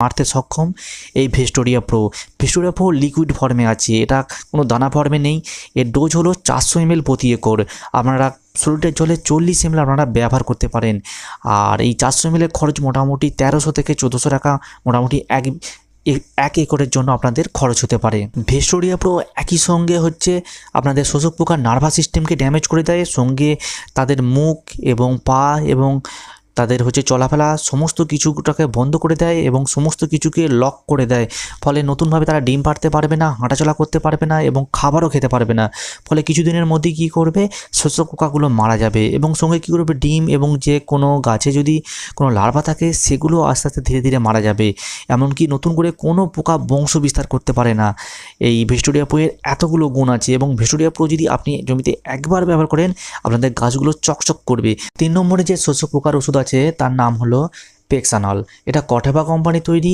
মারতে সক্ষম। এই Vestoria pro Vestoria pro liquid ফর্মে আছে। এটা কোনো দানা ফর্মে নেই। এর ডোজ হলো চারশো এমএল প্রতি একর। আপনারা শরীরের জলে চল্লিশ এমএল আপনারা ব্যবহার করতে পারেন। আর এই চারশো এমএলের খরচ মোটামুটি তেরোশো থেকে চোদ্দোশো টাকা, মোটামুটি এক এক একরের জন্য আপনাদের খরচ হতে পারে। ভেস্টোরিয়া প্রো একই সঙ্গে হচ্ছে আপনাদের শোষক পোকার নার্ভাস সিস্টেমকে ড্যামেজ করে দেয়। সঙ্গে তাদের মুখ এবং পা এবং তাদের হচ্ছে চলাফেরা সমস্ত কিছুটাকে বন্ধ করে দেয় এবং সমস্ত কিছুকে লক করে দেয়। ফলে নতুনভাবে তারা ডিম পাড়তে পারবে না, হাঁটাচলা করতে পারবে না এবং খাবারও খেতে পারবে না। ফলে কিছুদিনের মধ্যে কি করবে? শস্য পোকাগুলো মারা যাবে এবং সঙ্গে কী করবে? ডিম এবং যে কোনো গাছে যদি কোনো লার্ভা থাকে, সেগুলো আস্তে আস্তে ধীরে ধীরে মারা যাবে। এমনকি নতুন করে কোনো পোকা বংশ বিস্তার করতে পারে না। এই ভেস্টোরিয়া প্রোয়ের এতগুলো গুণ আছে এবং ভেস্টোরিয়া প্রো যদি আপনি জমিতে একবার ব্যবহার করেন, আপনাদের গাছগুলো চকচক করবে। তিন নম্বরে যে শস্য পোকার ওষুধ আছে তার নাম হলো পেক্সানল এটা কঠেবা কোম্পানি তৈরি